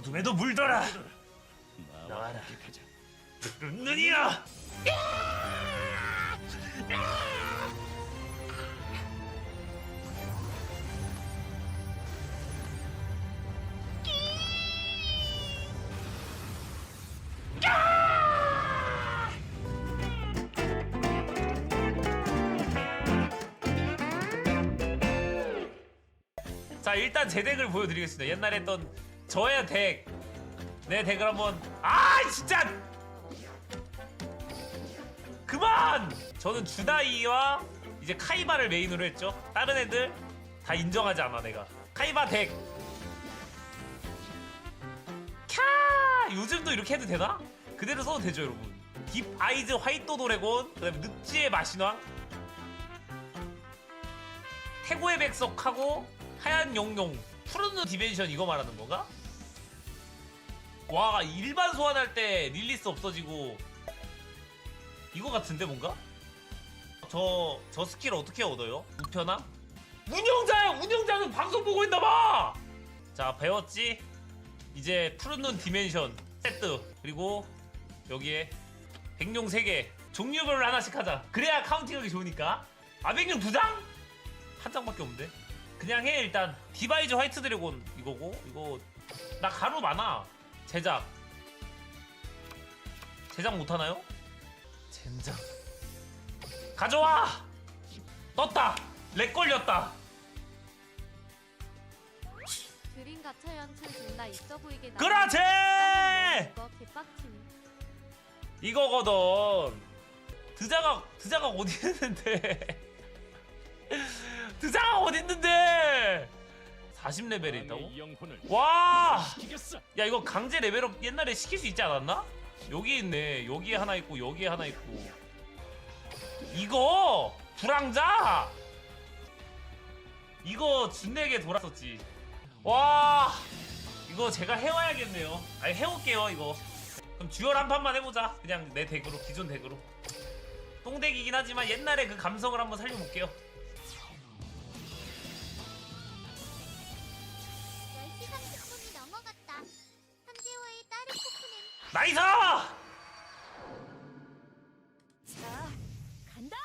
어둠에도 물더라. 나와 나와라. 눈이야 자 일단 제 덱을 보여드리겠습니다. 옛날에 했던 저의 덱 내 덱을 한번 아 진짜! 그만! 저는 주다이와 이제 카이바를 메인으로 했죠. 다른 애들 다 인정하지 않아 내가. 카이바 덱. 캬! 요즘도 이렇게 해도 되나? 그대로 써도 되죠 여러분. 딥 아이즈 화이트 도래곤 그 다음에 늪지의 마신왕. 태고의 백석하고 하얀 용용 푸른 디멘션 이거 말하는 건가? 와 일반 소환할 때 릴리스 없어지고 이거 같은데 뭔가? 저, 저 스킬 어떻게 얻어요? 우편함? 운영자야! 운영자는 방송 보고 있나봐! 자 배웠지? 이제 푸른 눈 디멘션 세트 그리고 여기에 백룡 3개 종류별로 하나씩 하자 그래야 카운팅하기 좋으니까 아 백룡 2장? 한 장밖에 없는데 그냥 해 일단 디바이즈 화이트 드래곤 이거고 이거 나 가루 많아 제작. 제작 못하나요? 젠장. 가져와! 떴다! 렉 걸렸다! 그림 가차 연출 존나 있어 보이게 나. 이거 개빡침. 이거거든. 드자각 드자각 어디 있는데? 드자각 어디 있는데 40레벨에 있다고? 와! 야 이거 강제 레벨업 옛날에 시킬 수 있지 않았나? 여기 있네. 여기에 하나 있고 여기에 하나 있고. 이거? 불황자? 이거 준내게 돌았었지. 와! 이거 제가 해와야겠네요. 아니 해올게요 이거. 그럼 듀얼 한 판만 해보자. 그냥 내 덱으로 기존 덱으로. 똥덱이긴 하지만 옛날에 그 감성을 한번 살려볼게요 나이스! 자, 간다.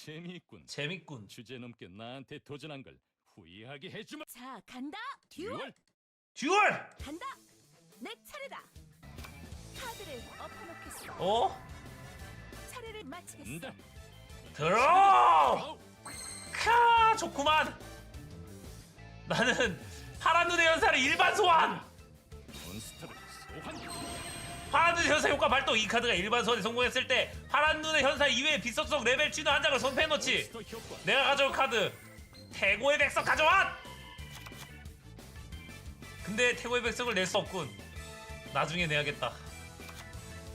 재미있군. 재밌군 주제 넘게 나한테 도전한 걸 후회하게 해주마. 자, 간다. 듀얼. 듀얼! 간다. 내 차례다. 카드를 엎어놓겠어. 어? 차례를 마치겠어. 들어! 고! 카 좋구만 나는 파란 눈의 연사를 일반 소환 몬스터를 소환. 파란 눈의 현사 효과 발동. 이 카드가 일반 소환에 성공했을 때 파란 눈의 현사 이외의 비속성 레벨 진화 한 장을 선패해 놓지. 몬스터 효과. 내가 가져올 카드. 태고의 백석 가져와 근데 태고의 백석을 낼 수 없군. 나중에 내야겠다.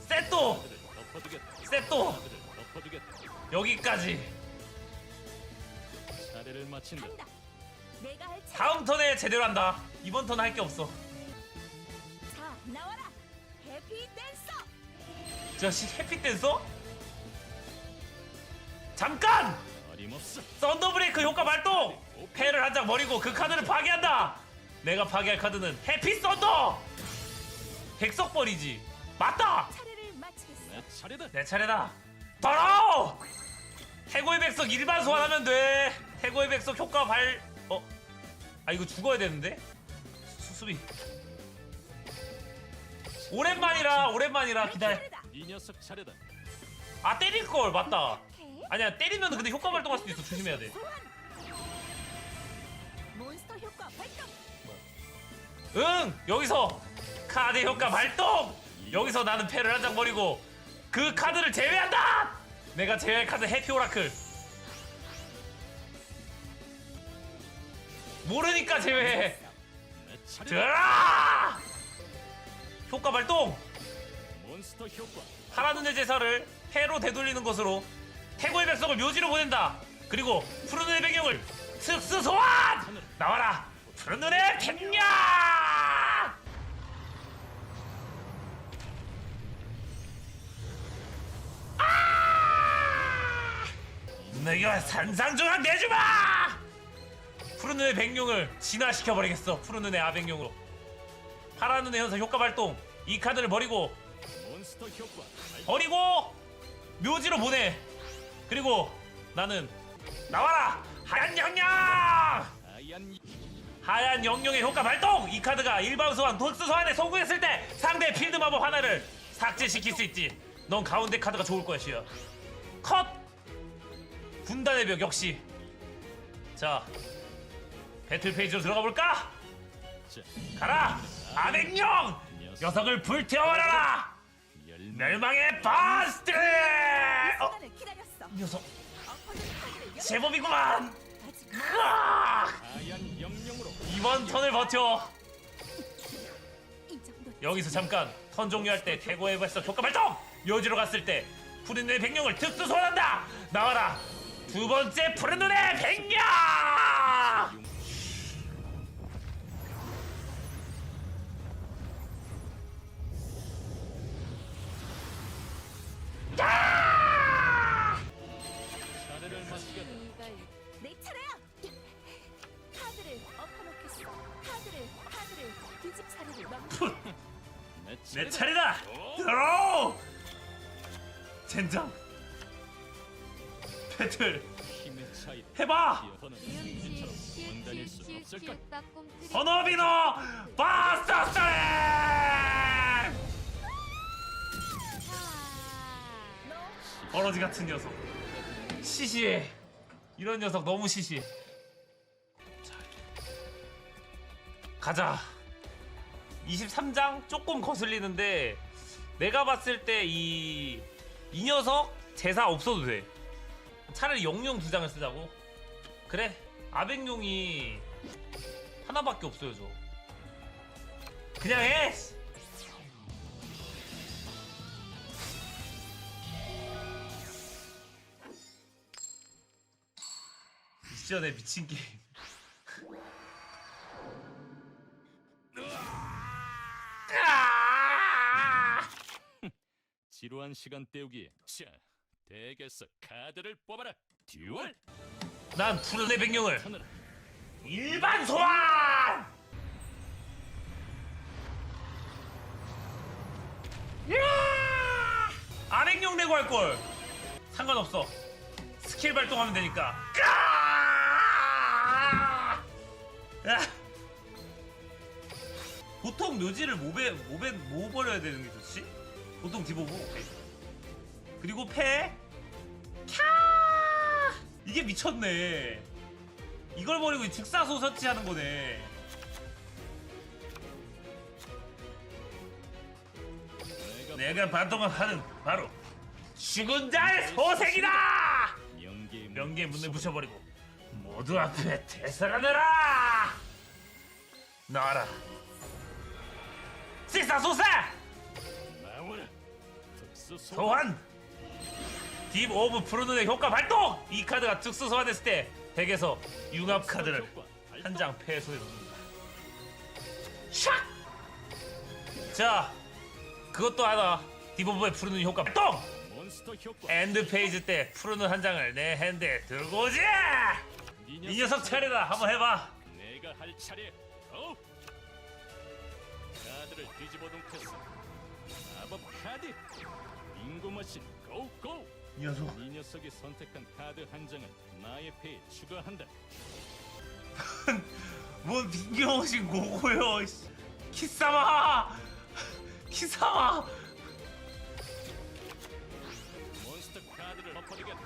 카드를 덮어두겠다. 여기까지. 다음 턴에 제대로 한다. 이번 턴 할 게 없어 저씨 해피 댄서? 잠깐! 썬더브레이크 효과 발동! 패를 한 장 버리고 그 카드를 파괴한다! 내가 파괴할 카드는 해피 썬더! 백석 버리지 맞다! 차례를 마치겠어. 내 차례다. 내 차례다 돌아오! 태고의 백석 일반 소환하면 돼 태고의 백석 효과 발... 어? 아 이거 죽어야 되는데? 수, 수비 오랜만이라 오랜만이라 내 기다려. 이 녀석 차례다. 아 때릴 걸 맞다 오케이. 아니야 때리면 근데 효과 발동할 수도 있어 조심해야 돼. 몬스터 효과 발동. 응! 여기서 카드 효과 발동! 여기서 나는 패를 한 장 버리고 그 카드를 제외한다! 내가 제외할 카드 해피 오라클 모르니까 제외해. 드라! 효과 발동! 파란 눈의 제사를 패로 되돌리는 것으로 태고의 백석을 묘지로 보낸다 그리고 푸른 눈의 배경을 특수 소환! 나와라! 푸른 눈의 백령! 내가 산상조각 내주마! 푸른 눈의 백룡을 진화시켜버리겠어 푸른 눈의 아백룡으로 파란 눈의 현상 효과 발동 이 카드를 버리고. 버리고 묘지로 보내. 그리고 나는 나와라! 하얀 영영 하얀 영영의 효과 발동! 이 카드가 일반 소환 독스 소환에 성공했을 때 상대 필드 마법 하나를 삭제시킬 수 있지. 넌 가운데 카드가 좋을 거야 시야 컷! 군단의 벽 역시. 자 배틀 페이지로 들어가 볼까? 자, 가라! 아백령 녀석을 불태워버려라 멸망. 멸망의 바스트 이 어, 기다렸어. 녀석 제법이구만 아직 크아! 이번 턴을 버텨 이 정도. 여기서 잠깐 턴 종료할 때 태고의 발석 효과 발동 묘지로 갔을 때 푸른 눈의 백령을 특수 소환한다 나와라 두 번째 푸른 눈의 해봐. 너는 이음치 이처럼 원단일 수 없을 것. 킬킬킬킬 따꼼 트리 번호비노 바스터 아. 너 버러지 같은 녀석. 시시해 이런 녀석 너무 시시해 자, 가자. 23장 조금 거슬리는데 내가 봤을 때 이 이 녀석 제사 없어도 돼 차라리 영용 두 장을 쓰자고 그래 아백용이 하나밖에 없어요 저 그냥 해 미션에 미친 게임. 아! 지루한 시간 때우기에 자 덱에서 카드를 뽑아라. 듀얼 난 푸른의 백령을 하늘아. 일반 소환! 야! 아백령 내고 할 걸. 상관없어. 스킬 발동하면 되니까. 까! 야! 보통 묘지를 모베 모베 모 버려야 되는 게 좋지? 보통 디보고 오케이. 그리고 패. 캬! 이게 미쳤네. 이걸 버리고 즉사소 설치하는 거네. 내가 내가 반동하는 바로 죽은 자의 소생이다. 명계의 문을 부셔버리고 모두 앞에 되살아내라. 나와라. 즉사소사 소환. 딥 오브 프로눈의 효과 발동. 이 카드가 특수 소환했을 때 덱에서 융합 카드를 발동. 한장 패소해 줍니다. 샥! 자, 그것도 하나. 효과 똥! 몬스터 효과. 엔드 페이지 때 푸르는 한 장을 내 핸드에 들고 오지! 네이 녀석 차례다. 한번 해봐. 내가 할 차례. 고! 카드를 뒤집어 놓겠어. 마법 카드. 빙고 머신 고고. 이 녀석. 이 녀석이 선택한 카드 한 장을 나의 패에 추가한다. 뭔 빙겨오신 고고요. 이씨. 키사마! 키사마! 몬스터 카드를 엎어리겠다.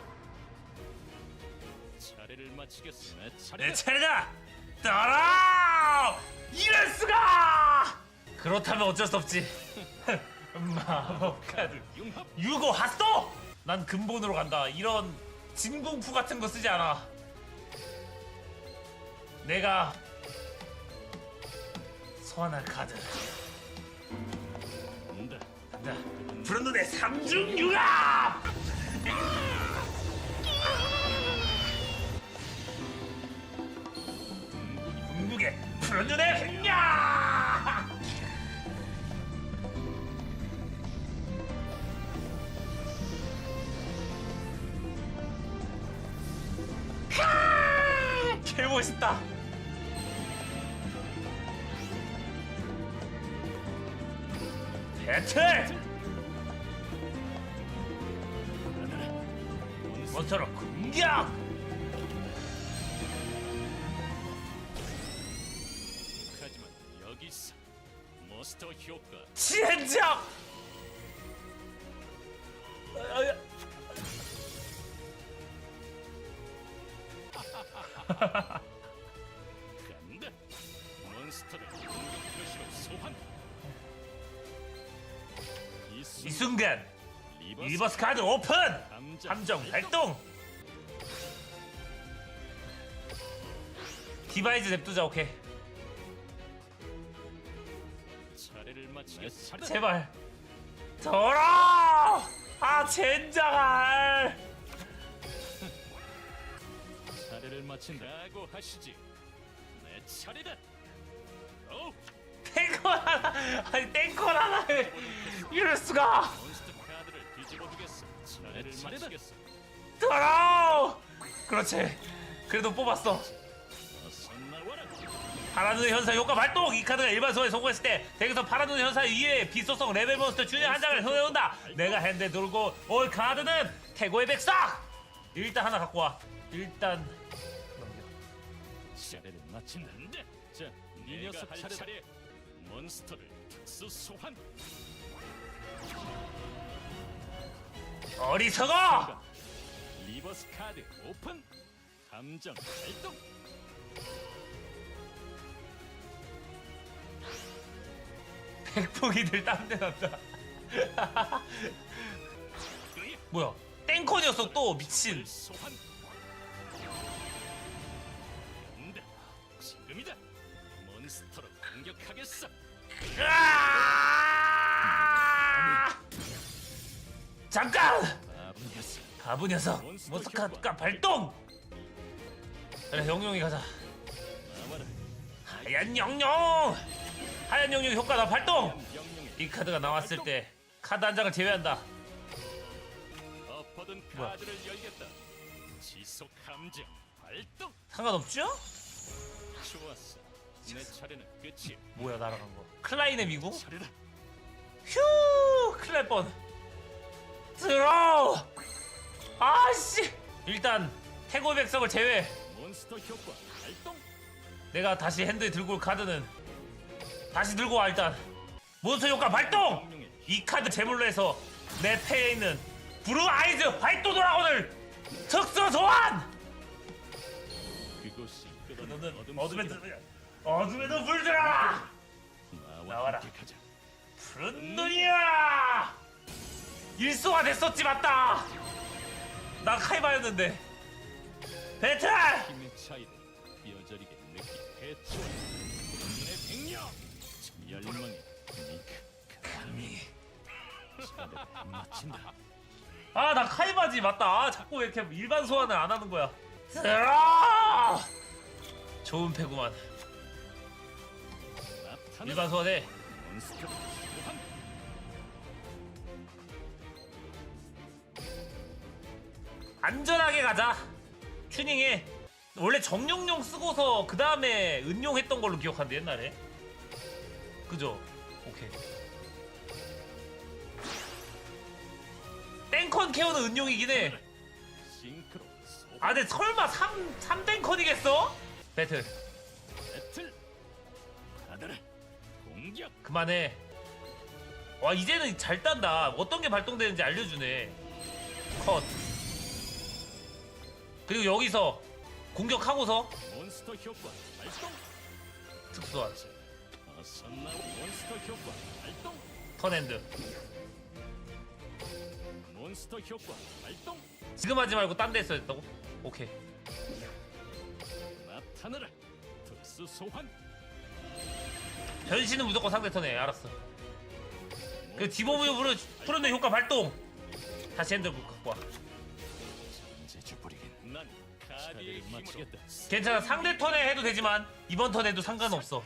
차례를 마치겠어. 내 내 차례다. 차례다! 따라! 이럴 수가! 그렇다면 어쩔 수 없지. 마법 카드. 융합. 유고 핫도! 난 근본으로 간다. 이런 진공푸 같은 거 쓰지 않아. 내가 소환할 카드. 자, 푸른 눈의 삼중 융합! 궁극의 푸른 눈의 횡령! 개 멋있다. 배틀 몬스터 몬스터로 공격 하지만 여기서 몬스터 효과. 진작 순간 리버스 카드 오픈 함정, 발동 디바이즈 냅두자 오케이. 제발 더러 아 젠장할 차례를 마친다고 하시지. 내 차례다. 오, 탱커 하나 아니 탱커 하나를 이럴 수가 차례를. 더러 그렇지 그래도 뽑았어 어서 나와라. 파라눈의 현상 효과 발동! 이 카드가 일반 소에 성공했을 때 덱에서 파라눈의 현상 이외에 비소성 레벨 몬스터 주니어 한 장을 손해온다 내가 핸드에 들고 올 카드는 태고의 백사! 일단 하나 갖고 와 일단 차례를 마친다. 자, 네 녀석 차례. 몬스터를 특수 소환. 어리석어! 리버스 카드 오픈. 함정 발동. 백폭이들 딴데 난다 뭐야 녀석 또 미친 소환. 간다. 지금이다. 몬스터로 공격하겠어. 으아! 잠깐! 바보 녀석. 카드가 발동! 그래 영영이 가자. 하얀 영영! 하얀 영영 효과 나 발동! 이 카드가 나왔을 때 카드 한 장을 제외한다. 엎어둔? 카드를 열겠다. 지속 함정 발동. 상관없죠? 좋았어. 내 차례는 끝이야. 뭐야 날아간 거. 클라인의 미국? 휴! 큰일 날 뻔. 들어! 아씨! 일단 태고의 백석을 제외. 몬스터 효과 발동. 내가 다시 핸드에 들고 올 카드는 다시 들고 와 일단. 몬스터 효과 발동! 이 카드 제물로 해서 내 패에 있는 브루 아이즈 화이트 드라곤을 특수 소환! 끝없는 너는 어둠 어둠에 속이다. 들 어둠에도 물들어라! 나와 나와라. 함께 가자. 푸른 눈이야! 일소가 됐었지 맞다! 나 카이바였는데 배틀! 힘의 차이를 뼈저리게 느끼 해치워. 눈의 백령. 열망의 니크 감히 차례를 마친다. 아 나 카이바지 맞다 아, 자꾸 왜 이렇게 일반 소환을 안 하는 거야 들어! 좋은 패구만 나타나. 일반 소환해 몬스터 안전하게 가자 튜닝해 원래 정령용 쓰고서 그 다음에 은용했던 걸로 기억하는데 옛날에 그죠? 오케이 땡컨 케어는 은용이긴 해 싱크로. 아, 근데 설마 3, 3땡컨이겠어? 배틀. 배틀. 공격. 그만해. 와, 이제는 잘 딴다. 어떤 게 발동되는지 알려주네. 컷. 그리고 여기서 공격하고서 몬스터 효과 발동. 특수한 나오 몬스터 효과 발동. 턴핸드. 몬스터 효과 발동. 지금 하지 말고 딴데 했어야 됐다고? 오케이. 나타나라. 특수 소환. 변신은 무조건 상대 턴에. 알았어. 그 디보브유 부르 푸른드 효과 발동. 다시 핸드 갖고 와. 괜찮아. 상대 턴에 해도 되지만 이번 턴에도 상관없어.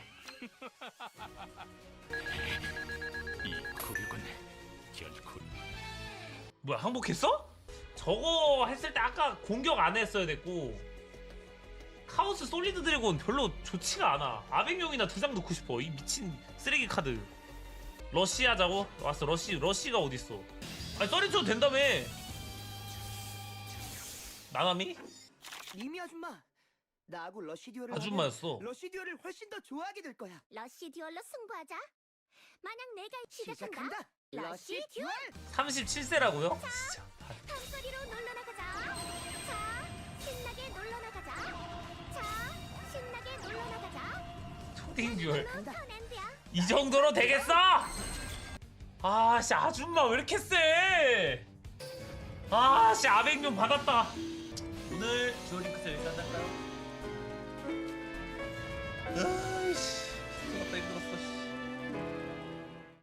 이 구륙은 결코 뭐야 항복했어? 저거 했을 때 아까 공격 안 했어야 됐고 카오스 솔리드 드래곤 별로 좋지가 않아 아백용이나 두 장 넣고 싶어 이 미친 쓰레기 카드 러시 하자고? 왔어 러시 러시가 어딨어 아니 써리쳐도 된다며 나나미? 이미 아줌마 나하고 러시 듀얼을 아줌마였어 하면 러시 듀얼을 훨씬 더 좋아하게 될 거야 러쉬 듀얼로 승부하자. 만약 내가 시작한다. 시작한다 러시 듀얼. 37세라고요? 진짜 함소리로 놀러 나가자. 자, 신나게 놀러 나가자. 자, 신나게 놀러 나가자. 초딩 듀얼. 이 정도로 되겠어? 아 씨 아줌마 왜 이렇게 세? 아 씨 아백룡 받았다 오늘 듀얼링크스 여기까지 할까요?